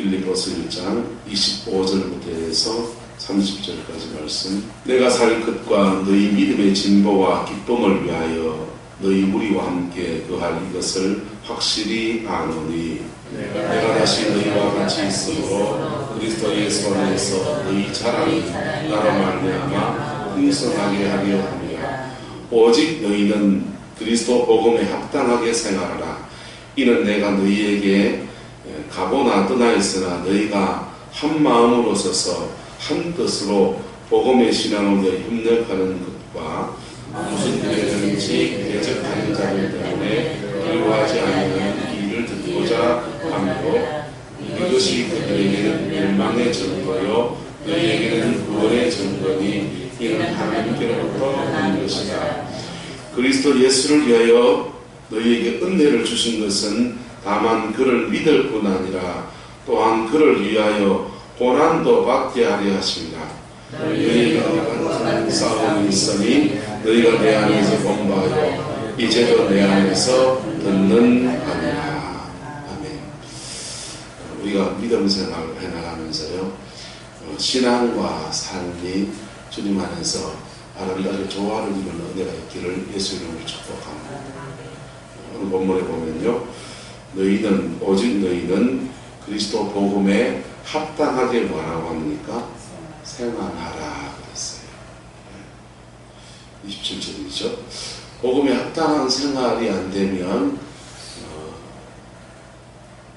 빌리포스 1장 25절부터 해서 30절까지 말씀. 내가 살 것과 너희 믿음의 진보와 기쁨을 위하여 너희 무리와 함께 그할 이것을 확실히 아노니. 내가 다시 너희와 같이 있으므로 그리스도 예수 안에서 너희 자랑이 나로 말미암아 풍성하게 하려 함이라 오직 너희는 그리스도 복음에 합당하게 생활하라. 이는 내가 너희에게 가보나 떠나 있으나 너희가 한 마음으로 서서 한 뜻으로 복음의 신앙으로 협력하는 것과 무슨 일이든지 대적하는 자들 때문에 두려워하지 않는 일을 듣고자 함으로 이것이 그들에게는 멸망의 증거요 너희에게는 구원의 증거니 이는 하나님께로부터 온 것이다. 그리스도 예수를 위하여 너희에게 은혜를 주신 것은 다만 그를 믿을 뿐 아니라 또한 그를 위하여 고난도 받게 하려 하십니다. 너희가 같은 싸움이 있으니 너희가 내 안에서 공부하여 이제도 내 안에서 듣는 아니라. 아멘. 우리가 믿음 생활을 해나가면서요, 어, 신앙과 삶이 주님 안에서 아름답게 조화를 이루는 은혜가 있기를 예수 이름으로 축복합니다. 오늘 본문에 보면요, 너희는 오직 너희는 그리스도 복음에 합당하게 뭐라고 합니까? 생활하라 그랬어요. 27절이죠. 복음에 합당한 생활이 안 되면 어,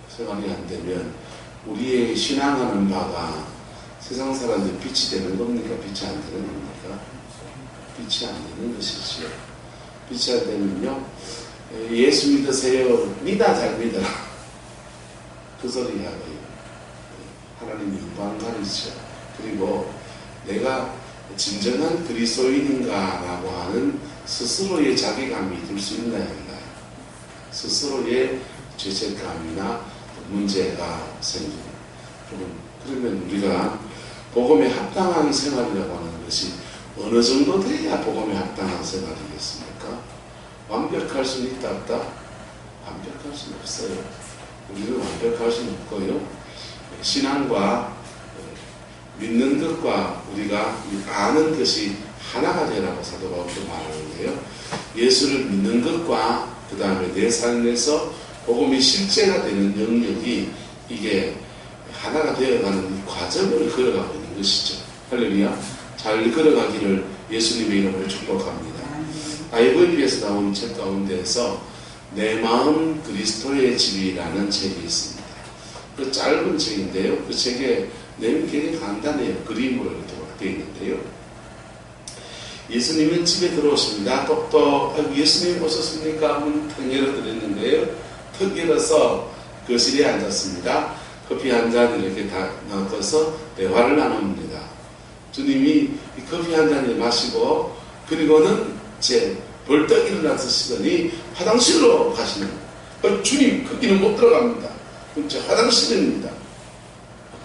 생활이 안 되면 우리의 신앙하는 바가 세상 사람들 빛이 되는 겁니까? 빛이 안 되는 겁니까? 빛이 안 되는 것이지요. 빛이 안 되면요. 예수 믿으세요. 믿어 잘 믿어라. 그 소리 하고요. 하나님 영광 가리죠. 그리고 내가 진정한 그리스도인인가라고 하는 스스로의 자괴감이 들 수 있나요? 스스로의 죄책감이나 문제가 생기는. 그러면 우리가 복음에 합당한 생활이라고 하는 것이 어느 정도 돼야 복음에 합당한 생활이겠습니까? 완벽할 수는 있다 없다? 완벽할 수는 없어요. 우리는 완벽할 수는 없고요. 신앙과 믿는 것과 우리가 아는 것이 하나가 되라고 사도 바울도 말하는데요. 예수를 믿는 것과 그 다음에 내 삶에서 복음이 실제가 되는 영역이 이게 하나가 되어가는 과정을 걸어가고 있는 것이죠. 할렐루야. 잘 걸어가기를 예수님의 이름으로 축복합니다. 바이블에서 나온 책 가운데에서 내 마음 그리스도의 집이라는 책이 있습니다. 그 짧은 책인데요. 그 책에 내용이 굉장히 간단해요. 그림으로 되어 있는데요. 예수님은 집에 들어오십니다. 똑똑, 예수님 오셨습니까? 문턱 열어드렸는데요. 턱 열어서 거실에 앉았습니다. 커피 한 잔 이렇게 다 넣어서 대화를 나눕니다. 주님이 커피 한 잔을 마시고, 그리고는 제 벌떡 일어나시더니 화장실로 가시는 어, 주님, 거기는 못 들어갑니다. 저 화장실입니다.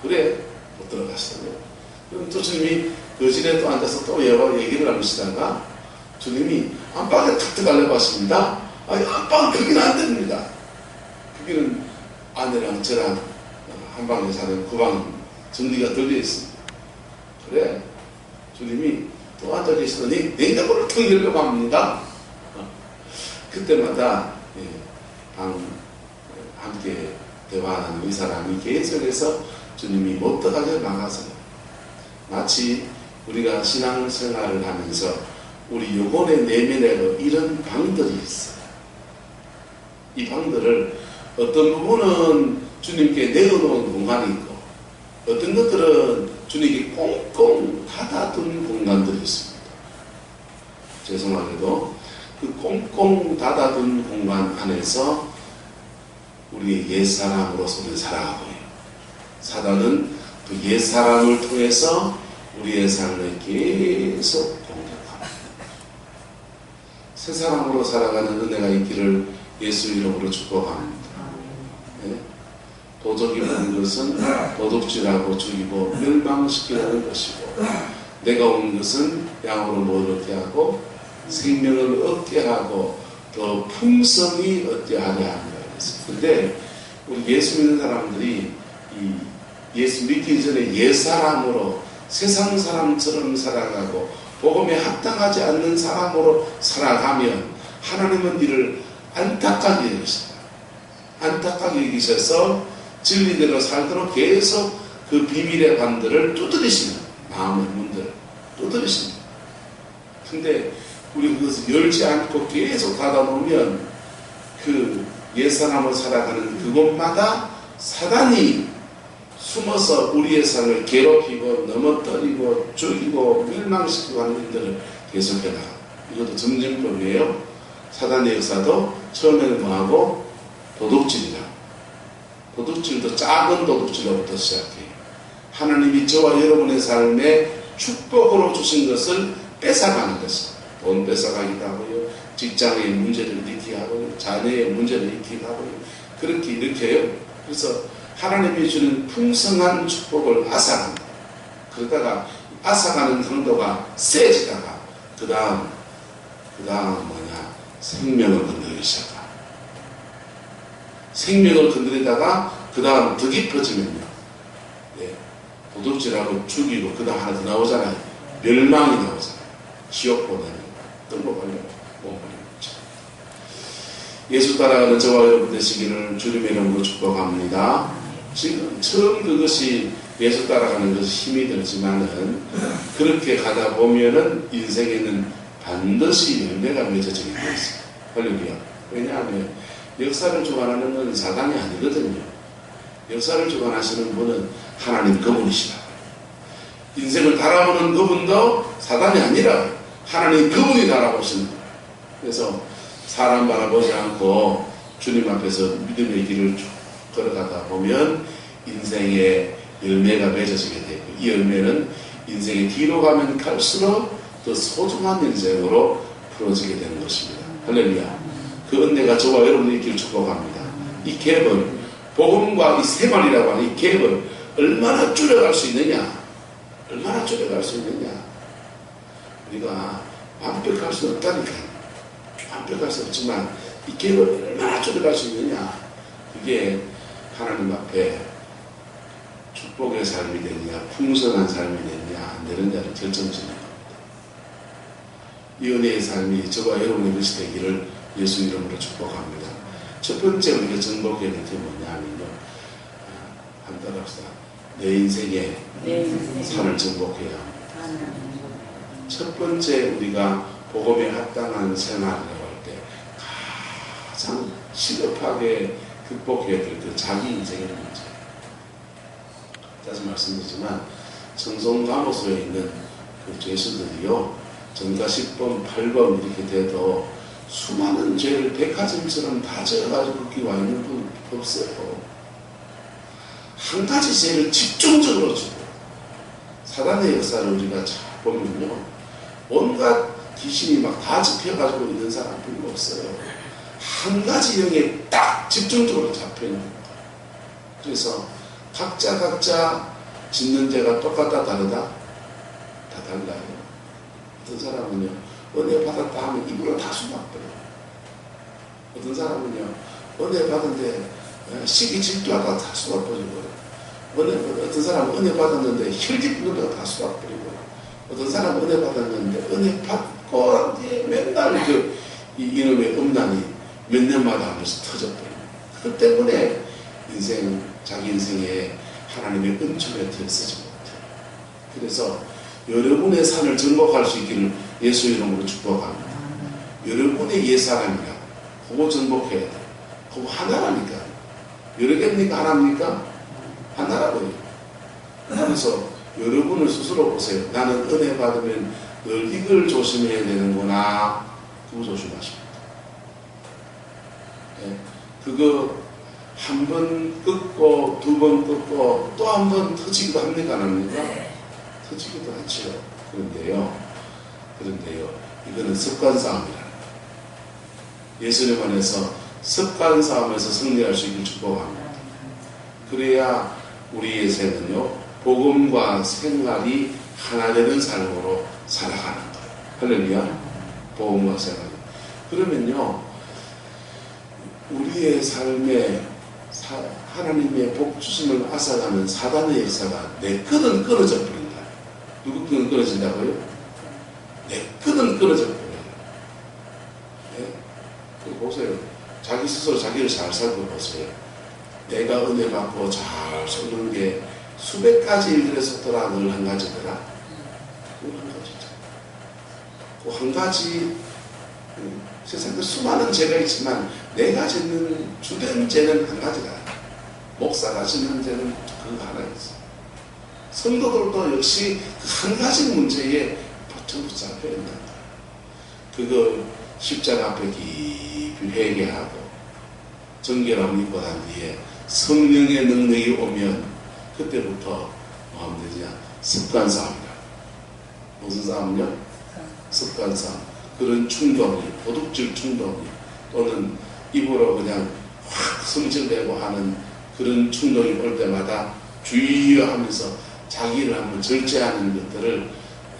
그래, 못 들어가시다고요. 그럼 또 주님이 거실에 또 앉아서 또 얘기를 하시다가 주님이 안방에 탁 들어가려고 하십니다. 아니, 안방 거기는 안 됩니다. 거기는 아내랑 저랑 한 방에 사는 구방 정리가 들려 있습니다. 그래, 주님이 계시더니 냉장고를 턱 열려고 합니다. 그때마다 방 함께 대화하는 이 사람이 계속해서 주님이 못 들어가게 막아서요. 마치 우리가 신앙생활을 하면서 우리 요번의 내면에 이런 방들이 있어요. 이 방들을 어떤 부분은 주님께 내어놓은 공간이 있고 어떤 것들은 주님께 꽁꽁 닫아둔 공간들이 있습니다. 죄송하게도 그 꽁꽁 닫아둔 공간 안에서 우리 살아가고 해요. 사단은 그 옛사람을 통해서 우리의 삶을 계속 공격합니다. 새 사람으로 살아가는 은혜가 있기를 예수 이름으로 축복합니다. 네? 도적이 오는 것은 도둑질하고 죽이고 멸망시키려는 것이고 내가 온 것은 양으로 뭘 얻게 하고 생명을 얻게 하고 더 풍성히 얻게 하려 합니다. 우리 예수 믿는 사람들이 이 예수 믿기 전에 옛사람으로 세상 사람처럼 살아가고 복음에 합당하지 않는 사람으로 살아가면 하나님은 이를 안타깝게 여기십니다. 안타깝게 여기셔서 진리대로 살도록 계속 그 비밀의 관들을 두드리시는 마음의 문들을 두드리십니다. 근데 우리 그것을 열지 않고 계속 닫아놓으면 그 옛사람으로 살아가는 그곳마다 사단이 숨어서 우리의 삶을 괴롭히고 넘어뜨리고 죽이고 멸망시키고 하는 일들을 계속해 나가. 이것도 점진법이에요. 사단의 역사도 처음에는 뭐하고 도둑질이라. 도둑질도 작은 도둑질로부터 시작해요. 하나님이 저와 여러분의 삶에 축복으로 주신 것을 뺏어가는 것입니다. 돈 뺏어가기도 하고요. 직장의 문제를 일으키게 하고요. 자녀의 문제를 일으키게 하고요. 그렇게 일으켜요. 그래서 하나님이 주는 풍성한 축복을 앗아간다. 그러다가 앗아가는 강도가 세지다가 그 다음 그 다음 뭐냐 생명을 건드리기 시작하. 생명을 건드리다가 그 다음 더 깊어지면요. 예, 도둑질하고 죽이고 그 다음 하나 더 나오잖아요. 멸망이 나오잖아요. 지옥 보내는 뜬금없는 몸을 예수 따라가는 저와 여러분 되시기를 주님의 이름으로 축복합니다. 지금 처음 그것이 예수 따라가는 것이 힘이 들지만은 그렇게 가다 보면은 인생에는 반드시 열매가 맺어지게 되어 있어요. 할렐루야. 왜냐하면 역사를 주관하는 건 사단이 아니거든요. 역사를 주관하시는 분은 하나님 그분이시다. 인생을 달아보는 그분도 사단이 아니라 하나님 그분이 거예요. 그래서 사람 바라보지 않고 주님 앞에서 믿음의 길을 쭉 걸어가다 보면 인생의 열매가 맺어지게 되고 이 열매는 인생의 뒤로 가면 갈수록 더 소중한 인생으로 풀어지게 되는 것입니다. 할렐루야. 그 은혜가 저와 여러분의 길 축복합니다. 이 갭을 복음과 이 생활이라고 하는 이 갭을 얼마나 줄여갈 수 있느냐? 얼마나 줄여갈 수 있느냐? 우리가 완벽할 수 없다니까. 완벽할 수 없지만 이 갭을 얼마나 줄여갈 수 있느냐? 그게 하나님 앞에 축복의 삶이 되느냐, 풍성한 삶이 되느냐, 안 되느냐를 결정짓는 겁니다. 이 은혜의 삶이 저와 여러분의 것이 되기를 예수 이름으로 축복합니다. 첫 번째 우리가 정복해야 될 게 뭐냐면요. 한 따라합시다. 내 인생에 산을 정복해야 첫 번째 우리가 복음에 합당한 생활이라고 할 때 가장 시급하게 극복해야 될 그 자기 인생의 문제. 다시 말씀드리지만 청송감호소에 있는 그 죄수들이요 전가 10번, 8번 이렇게 돼도 수많은 죄를 백화점처럼 다 져가지고 거기 와 있는 분 없어요. 한 가지 죄를 집중적으로 지고 사단의 역사를 우리가 잘 보면요 온갖 귀신이 막 다 집혀가지고 있는 사람 별로 없어요. 한 가지 영에 딱 집중적으로 잡혀 있는 거예요. 그래서 각자 각자 짓는 죄가 똑같다 다르다? 다 달라요. 어떤 사람은요 은혜 받았다 하면 입으로 다 수박 버려. 어떤 사람은요 은혜 받은데 어, 시기 질투하다 다 수박버리고 은혜, 어떤 사람은 은혜 받았는데 혈기 부르다가 다 수박버리고 어떤 사람은 은혜 받았는데 은혜 받고 이제 맨날 그 이, 이놈의 음란이 몇 년마다 하면서 터져버려요. 그 때문에 인생, 자기 인생에 하나님의 은총에 들쓰지 못해요. 그래서 여러분의 산을 정복할 수 있기를 예수 이름으로 축복합니다. 여러분의 옛사람이라 그거 정복해야 돼. 그거 하나라니까. 여러 개입니까? 하나입니까? 하나라고요. 그래서 여러분을 스스로 보세요. 나는 은혜 받으면 늘 이걸 조심해야 되는구나. 그거 조심하십니다. 예, 그거 한 번 끊고 두 번 끊고 또 한 번 터지기도 합니까? 안 합니까? 터지기도 하죠. 그런데요. 그런데요. 이거는 습관 싸움이라는 거예요. 예수님 안에서 습관 싸움에서 승리할 수 있길 축복합니다. 그래야 우리의 생은요, 복음과 생활이 하나 되는 삶으로 살아가는 거예요. 할렐루야. 복음과 생활. 그러면요, 우리의 삶에 사- 하나님의 복 주심을 앗아가는 사단의 역사가 내 끈은 끊어져 버린다. 누구 끈은 끊어진다고요? 내 끈은 끊어져 버려요. 네? 그 보세요. 자기 스스로 자기를 잘 살펴보세요. 내가 은혜 받고 잘 살는 게 수백 가지 일들에서 더라 늘 한 가지더라. 한 가지죠. 그한 가지 음, 세상에 수많은 죄가 있지만 내가 짓는 주된 죄는 한 가지다. 목사가 짓는 죄는 그 하나 있어. 성도들도 역시 그 한 가지 문제에 전부 잡혀 있는 거야. 그거 십자가 앞에 깊이 회개하고 정결함을 입고 난 뒤에 성령의 능력이 오면 그때부터 뭐 하면 되냐 습관 싸움이다. 무슨 싸움이냐? 습관 싸움. 그런 충동이 도둑질 충동이 또는 입으로 그냥 확 성질내고 하는 그런 충동이 올 때마다 주의하여 하면서 자기를 한번 절제하는 것들을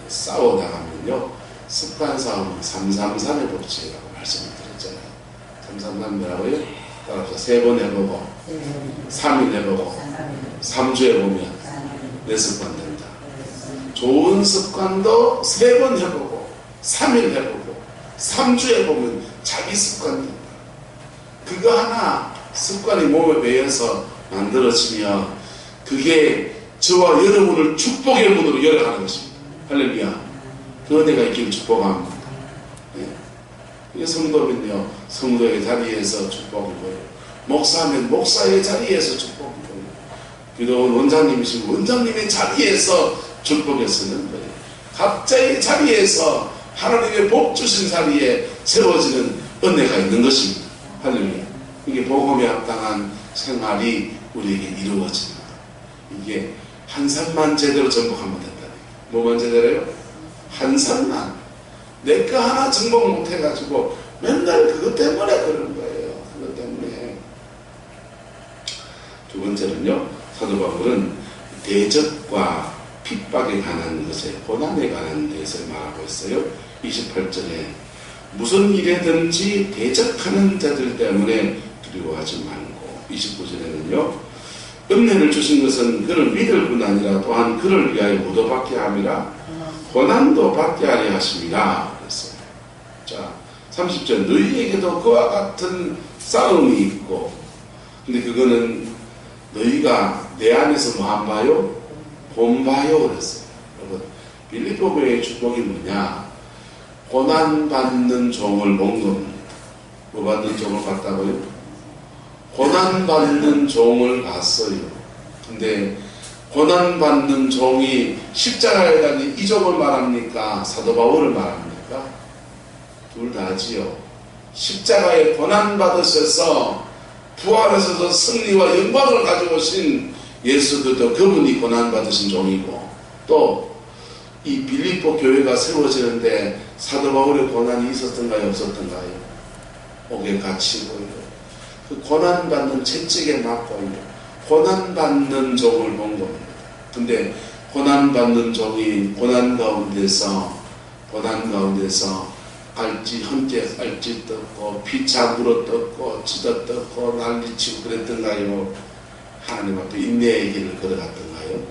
싸워 나가면요 습관 싸움은 333의 법칙이라고 말씀을 드렸잖아요 333이라고요? 따라서 세 번 해보고 3일 해보고 3주 해보면 내 습관 된다 좋은 습관도 세 번 해보고 3일 해보고 3주 해보면 자기 습관 된다 그거 하나 습관이 몸에 배어서 만들어지면 그게 저와 여러분을 축복의 문으로 열어가는 것입니다. 할렐루야. 그 은혜가 있기를 축복합니다. 네. 이게 성도면요, 성도의 자리에서 축복이고요. 목사면 목사의 자리에서 축복이고요. 기도원 원장님이시면 원장님의 자리에서 축복을 쓰는 거예요. 각자의 자리에서 하나님의 복 주신 자리에 세워지는 은혜가 있는 것입니다. 할렐루야. 이게 복음에 합당한 생활이 우리에게 이루어집니다. 이게 한 산만 제대로 정복하면 된다. 뭐만 제대로요? 한 산만. 내 거 하나 정복 못 해가지고 맨날 그것 때문에 그러는 거예요. 그것 때문에. 두 번째는요, 사도 바울은 대적과 핍박에 관한 것에 고난에 관한 데서 말하고 있어요. 28절에 무슨 일에든지 대적하는 자들 때문에 두려워하지 말고 29절에는요. 은혜를 주신 것은 그를 믿을 뿐 아니라 또한 그를 위하여 모두 받게 함이라 고난도 받게 하려 하심이라 그랬어요. 자, 30절 너희에게도 그와 같은 싸움이 있고 근데 그거는 너희가 내 안에서 뭐안 봐요? 본 봐요 그랬어요. 교회의 축복이 뭐냐? 고난 받는 종을 본 겁니다. 뭐 받는 종을 봤다고요? 고난 받는 종을 봤어요. 근데 고난 받는 종이 십자가에 달린 이 종을 말합니까? 사도 바울을 말합니까? 둘 다지요. 십자가에 고난 받으셔서 부활하셔서 승리와 영광을 가져오신 예수도 그분이 고난 받으신 종이고 또 이 빌립보 교회가 세워지는데 사도 바울의 고난이 있었던가요 없었던가요? 옥에 갇히고요. 그 고난받는 채찍에 맞고요. 고난받는 종을 본 겁니다. 근데 고난받는 종이 고난 가운데서 고난 가운데서 알지 함께 알지 떴고 물어 떴고 찢어 떴고 난리치고 그랬던가요? 하나님 앞에 인내의 길을 걸어갔던가요?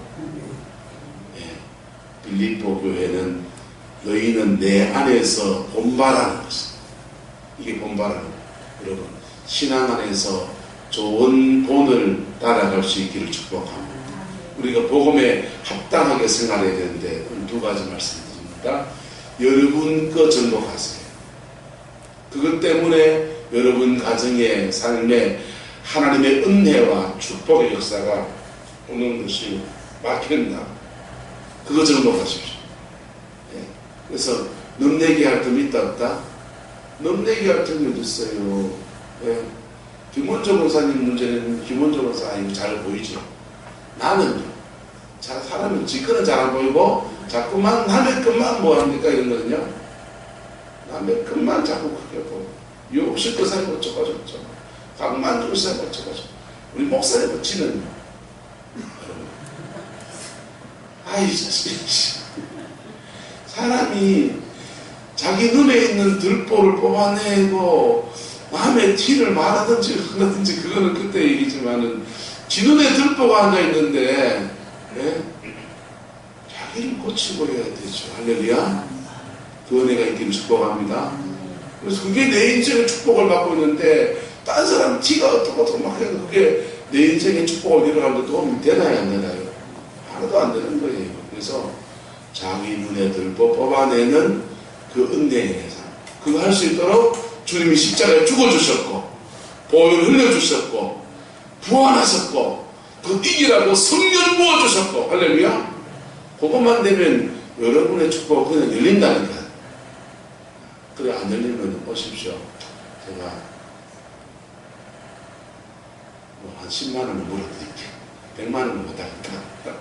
예. 빌립보 교회는 너희는 내 안에서 본바라는 것입니다. 이게 본바라는. 여러분 신앙 안에서 좋은 본을 따라갈 수 있기를 축복합니다. 우리가 복음에 합당하게 생활해야 되는데 두 가지 말씀드립니다. 여러분 거 정복하세요. 그것 때문에 여러분 가정의 삶에 하나님의 은혜와 축복의 역사가 오는 것이 막힌다. 그거 정복하십시오. 예. 그래서 넘내기 할 틈이 있다 없다? 넘내기 할 틈이 어디 있어요? 예. 김원조 권사님 문제는 권사 이거 잘 보이죠? 나는요. 자, 사람은 지금은 잘안 보이고 자꾸만 남의 것만 뭐합니까 이런 거는요. 남의 것만 자꾸 크게 보고 욕실 권사님 어쩌고 저쩌고 강만주 권사님 어쩌고 저쩌고 우리 목사님 어찌는 아이 자식 사람이 자기 눈에 있는 들보를 뽑아내고 남의 티를 말하든지 하든지 그거는 그때 얘기지만은 지 눈에 들보가 앉아 있는데 예? 자기를 고치고 해야 되죠. 할렐루야. 그 은혜가 있기를 축복합니다. 그래서 그게 내 인생의 축복을 받고 있는데 딴 사람 티가 어떻고 어떻고 막 해도 그게 내 인생의 축복을 이뤄가는 데 도움이 되나요 안 되나요? 하나도 안 되는 거예요. 그래서 자기 눈에 들보 뽑아내는 그 은혜의 삶. 그거 할 수 있도록 주님이 십자가에 죽어주셨고 보혈을 흘려주셨고 부활하셨고 그 이기라고 성령 부어주셨고 할렐루야. 그것만 되면 여러분의 축복은 그냥 열린다니까. 그래 안 열리면 보십시오. 제가 뭐 한 10만 원을 물어드릴게요. 100만 원을 못하니까.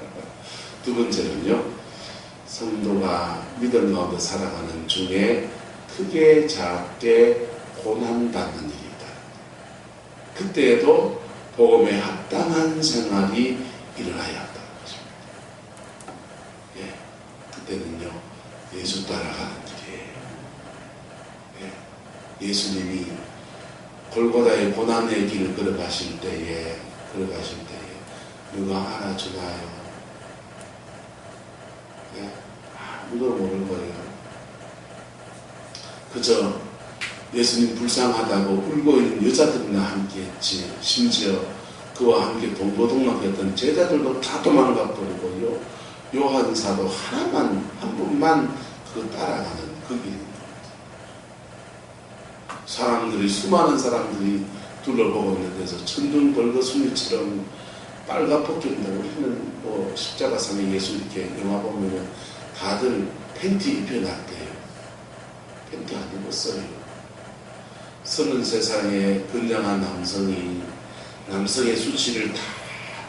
두 번째는요 성도가 믿음 가운데 살아가는 중에 크게 작게 고난받는 일이다. 그때에도 복음에 합당한 생활이 일어나야 한다는 것입니다. 예, 그때는요 예수 따라가는 길이에요. 예, 예수님이 골고다의 고난의 길을 걸어가실 때에 걸어가실 때에 누가 알아주나요? 예, 아무도 모를 거예요. 그저 예수님 불쌍하다고 울고 있는 여자들이나 함께 했지 심지어 그와 함께 동고동락했던 제자들도 다 도망가 버리고요 요한 사도 하나만 한 분만 그 따라가는 그 길입니다 사람들이 수많은 사람들이 둘러보고 있는 데서 천둥 벌거숭이처럼 빨갛게 우리는 뭐 십자가상에 예수 이렇게 영화 보면은 다들 팬티 입혀놨대요. 팬티 안 입었어요. 33살의 건장한 남성이 남성의 수치를 다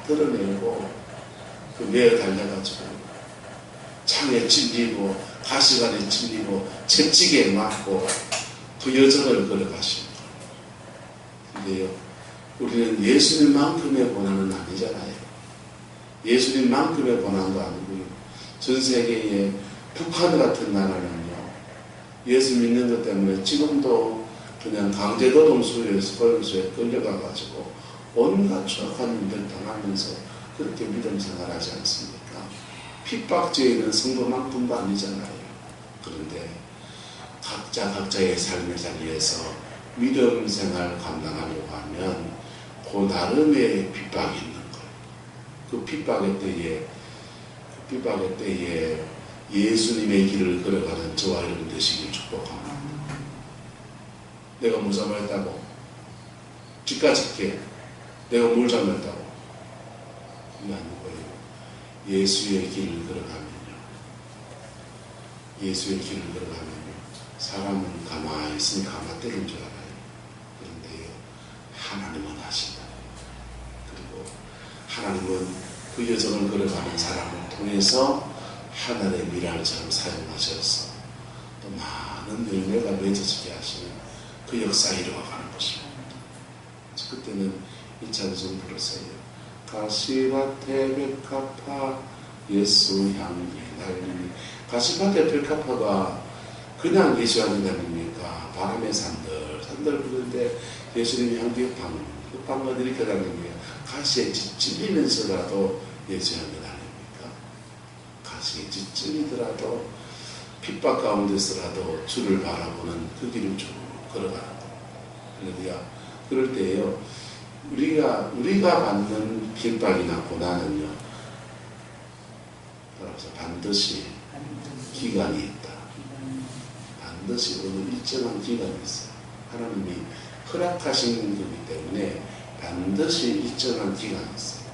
드러내고 그 매에 달려가지고 창에 찔리고 가시관에 찔리고 채찍에 맞고 그 여정을 걸어가십니다. 근데요, 우리는 예수님만큼의 고난은 아니잖아요. 예수님만큼의 고난도 아니고요. 전 세계에 북한 같은 나라는요, 예수 믿는 것 때문에 지금도 그냥 강제노동 수요에서 고용수에 끌려가가지고 온갖 추악한 일들 당하면서 그렇게 믿음 생활하지 않습니까? 핍박지에 있는 성도만큼도 아니잖아요. 그런데 각자 각자의 삶의 자리에서 믿음 생활 감당하려고 하면 그 나름의 핍박이 있는 거예요. 그 핍박의 때에 그 핍박의 때에 예수님의 길을 걸어가는 저와 여러분 되시길 축복합니다. 내가 뭘 잘못했다고? 쥐까 짓게 내가 뭘 잘못했다고? 그게 아니고요. 예수의 길을 걸어가면요. 예수의 길을 걸어가면요. 사람은 가만히 있으니 가만 때린 줄 알아요. 그런데요. 하나님은 하신다. 그리고 하나님은 그 여정을 걸어가는 사람을 통해서 하늘의 미랄처럼 사용하셔서 또 많은 열매가 맺어지게 하시는 그 역사에 이루어가는 것입니다. 그때는 이 찬송 부르세요. 가시밭에 백합화 예수 향기 날리니 가시밭에 백합화가 그냥 예수하는 날입니까? 바람에 산들 산들 부는데 예수님이 향기 방, 그 방을 이렇게 다니는 가시에 찔리면서라도 예수하는 날입니까? 가시에 찔리더라도 핍박 가운데서라도 주를 바라보는 그 길을 쭉 걸어가는 거. 할렐루야. 그럴 때에요. 우리가 우리가 받는 핍박이나 고난은요. 따라서 반드시 기간이 있다. 반드시 어느 일정한 기간이 있어요. 하나님이 허락하신 거기 때문에 반드시 일정한 기간이 있어요.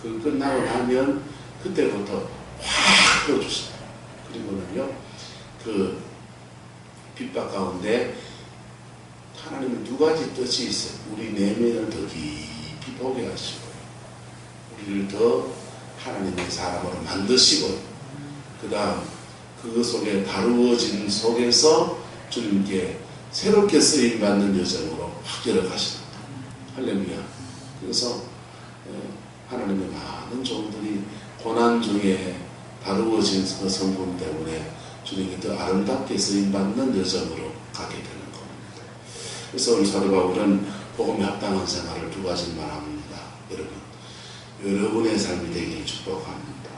그 끝나고 나면 그때부터 확 풀어주십니다. 그리고는요, 그 핍박 가운데 하나님은 두 가지 뜻이 있어요. 우리 내면을 더 깊이 보게 하시고, 우리를 더 하나님의 사람으로 만드시고, 그 다음, 그것 속에 다루어진 속에서 주님께 새롭게 쓰임받는 여정으로 확 열어가신다. 할렐루야. 그래서 하나님의 많은 종들이 고난 중에 다루어진 그 성품 때문에 주님께 더 아름답게 쓰임받는 여정으로 가게 되는. 그래서 우리 사도 바울은 복음에 합당한 생활을 두 가지만 합니다. 여러분, 여러분의 삶이 되기를 축복합니다.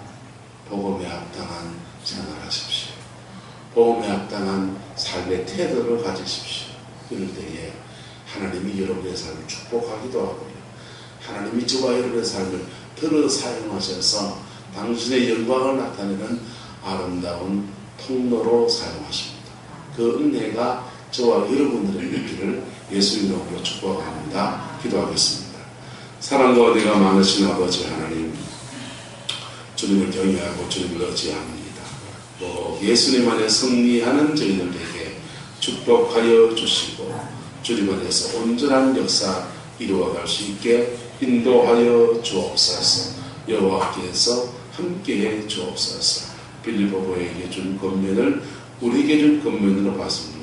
복음에 합당한 생활하십시오. 복음에 합당한 삶의 태도를 가지십시오. 그럴 때에 하나님이 여러분의 삶을 축복하기도 하고요. 하나님이 저와 여러분의 삶을 들어 사용하셔서 당신의 영광을 나타내는 아름다운 통로로 사용하십니다. 그 은혜가 저와 여러분들의 있기를 예수 이름으로 축복합니다. 기도하겠습니다. 사랑과 은혜가 많으신 아버지 하나님 주님을 경외하고 주님을 의지합니다. 또 예수님 안에 승리하는 저희들에게 축복하여 주시고 주님 안에서 온전한 역사 이루어갈 수 있게 인도하여 주옵소서 여호와께서 함께해 주옵소서 빌리보보에게 준 권면을 우리에게 준 권면으로 받습니다.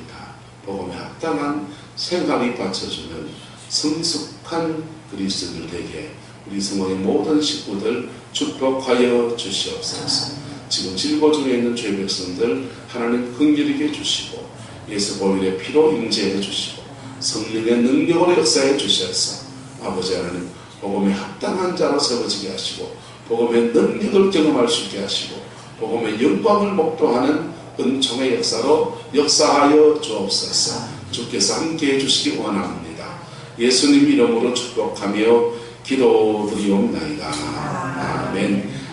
복음에 합당한 생각이 받쳐주는 성숙한 그리스도들에게 우리 성공의 모든 식구들 축복하여 주시옵소서. 지금 질고 중에 있는 죄 백성들 하나님 긍휼하게 주시고 예수 보일의 피로 임재해 주시고 성령의 능력으로 역사해 주셔서 아버지 하나님 복음에 합당한 자로 세워지게 하시고 복음의 능력을 경험할 수 있게 하시고 복음의 영광을 목도하는 은총의 역사로 역사하여 주옵소서 주께서 함께해 주시기 원합니다. 예수님 이름으로 축복하며 기도드리옵나이다. 아멘.